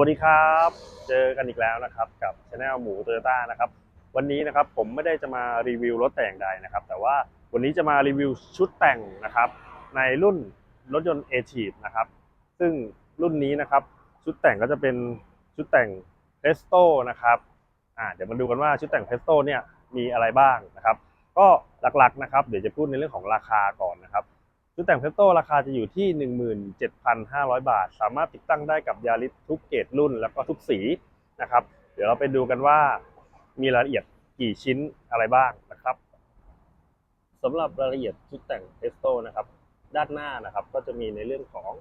วัสดีครับ เจอกันอีกแล้วนะครับกับช anel หมูโตโยต้านะครับวันนี้นะครับผมไม่ได้จะมารีวิวรถแต่งใดนะครับ แต่ว่าวันนี้จะมารีวิวชุดแต่งนะครับ ในรุ่นรถยนต์ a t i v นะครับ ซึ่งรุ่นนี้นะครับ ชุดแต่งก็จะเป็นชุดแต่ง Presto นะครับอ่าเดี๋ยวมาดูกันว่าชุดแต่ง Presto เนี่ยมีอะไรบ้างนะครับ ก็หลักๆนะครับ เดี๋ยวจะพูดในเรื่องของราคาก่อนนะครับ ชุดแต่งเพสโต้ราคาจะอยู่ที่ 17,500 บาท สามารถติดตั้งได้กับยาริสทุกเกรดรุ่นแล้วก็ทุกสีนะครับ เดี๋ยวเราไปดูกันว่ามีรายละเอียดกี่ชิ้นอะไรบ้างนะครับสำหรับรายละเอียดชุดแต่งเพสโต้นะครับ ด้านหน้านะครับก็จะมีในเรื่องของ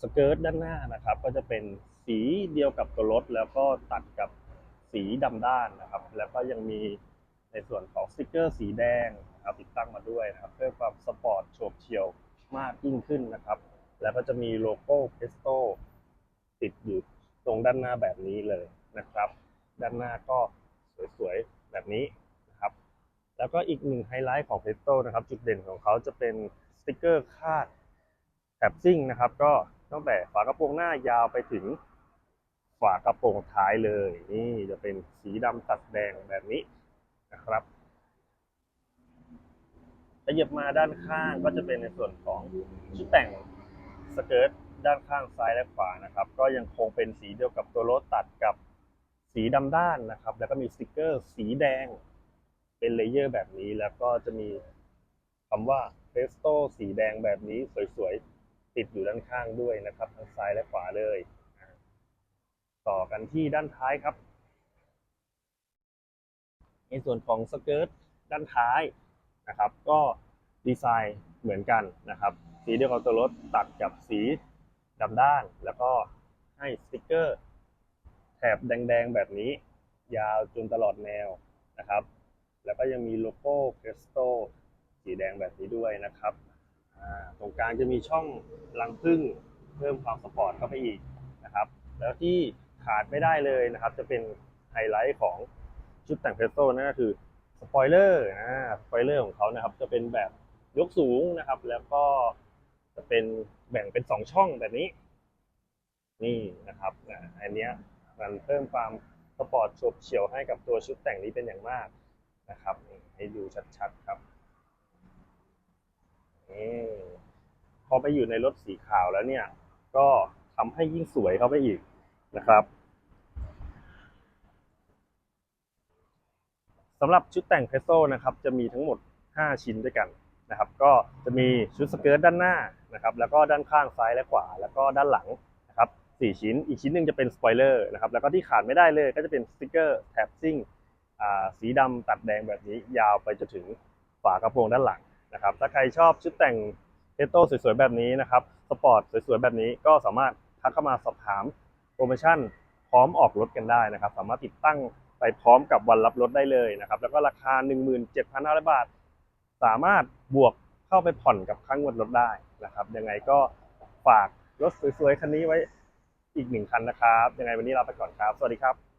สเกิร์ตด้านหน้านะครับ ก็จะเป็นสีเดียวกับตัวรถแล้วก็ตัดกับสีดำด้านนะครับ แล้วก็ยังมีในส่วนของสติกเกอร์สีแดง เอาติดตั้งมาด้วยนะครับเพื่อความสปอร์ตโฉบเฉี่ยวมากยิ่งขึ้นนะครับ แล้วก็จะมีโลโก้เพสโตติดอยู่ตรงด้านหน้าแบบนี้เลยนะครับ ด้านหน้าก็สวยๆแบบนี้นะครับ แล้วก็อีกหนึ่งไฮไลท์ของเพสโตนะครับ จุดเด่นของเขาจะเป็นสติกเกอร์คาดแถบซิ่งนะครับ ก็ตั้งแต่ฝากระโปรงหน้ายาวไปถึงฝากระโปรงท้ายเลย นี่จะเป็นสีดำตัดแดงแบบนี้นะครับ ขยับมาด้านข้างก็จะเป็นในส่วนของชุดแต่งสเกิร์ตด้านข้างซ้ายและขวานะครับ ก็ยังคงเป็นสีเดียวกับตัวรถตัดกับสีดำด้านนะครับ แล้วก็มีสติกเกอร์สีแดง เป็นเลเยอร์แบบนี้แล้วก็จะมีคำว่าเพสโต้สีแดงแบบนี้สวยๆ ติดอยู่ด้านข้างด้วยนะครับ ทั้งซ้ายและขวาเลย ต่อกันที่ด้านท้ายครับ ในส่วนของสเกิร์ตด้านท้าย นะครับ ก็ดีไซน์เหมือนกันนะครับ สีเดียวกับตัวรถตัดกับสีดำด้าน แล้วก็ให้สติกเกอร์แถบแดงๆแบบนี้ ยาวจนตลอดแนวนะครับ แล้วก็ยังมีโลโก้เพสโตสีแดงแบบนี้ด้วยนะครับตรงกลางจะมีช่องรังผึ้งเพิ่มความสปอร์ตเข้าไปอีกนะครับ แล้วที่ขาดไม่ได้เลยนะครับ จะเป็นไฮไลท์ของชุดแต่งเพสโตนั่นก็คือ สปอยเลอร์นะสปอยเลอร์ของเขานะครับ จะเป็นแบบยกสูงนะครับ แล้วก็จะเป็นแบ่งเป็นสองช่องแบบนี้ นี่นะครับอันนี้มันเพิ่มความสปอร์ตฉบเฉียวให้กับตัวชุดแต่งนี้เป็นอย่างมากนะครับ ให้ดูชัดๆครับนี่พอไปอยู่ในรถสีขาวแล้วเนี่ย ก็ทำให้ยิ่งสวยเข้าไปอีกนะครับ สำหรับชุดแต่งเพสโซนะครับจะมีทั้งหมด 5 ชิ้นด้วยกันนะครับ ก็จะมีชุดสเกิร์ตด้านหน้านะครับ แล้วก็ด้านข้างซ้ายและขวา แล้วก็ด้านหลังนะครับสี่ชิ้น อีกชิ้นหนึ่งจะเป็นสปอยเลอร์นะครับ แล้วก็ที่ขาดไม่ได้เลยก็จะเป็นสติกเกอร์แท็บซิ่งสีดำตัดแดงแบบนี้ยาวไปจนถึงฝากระโปรงด้านหลังนะครับ ถ้าใครชอบชุดแต่งเทโต้สวยๆแบบนี้นะครับสปอร์ตสวยๆแบบนี้ก็สามารถทักเข้ามาสอบถามโปรโมชั่นพร้อมออกรถกันได้นะครับ สามารถติดตั้ง ไปพร้อมกับวันรับรถได้เลยนะครับ แล้วก็ราคา 17,500 บาท สามารถบวกเข้าไปผ่อนกับค่างวดรถได้นะครับ ยังไงก็ฝากรถสวยๆคันนี้ไว้อีกหนึ่งคันนะครับ ยังไงวันนี้ลาไปก่อนครับ สวัสดีครับ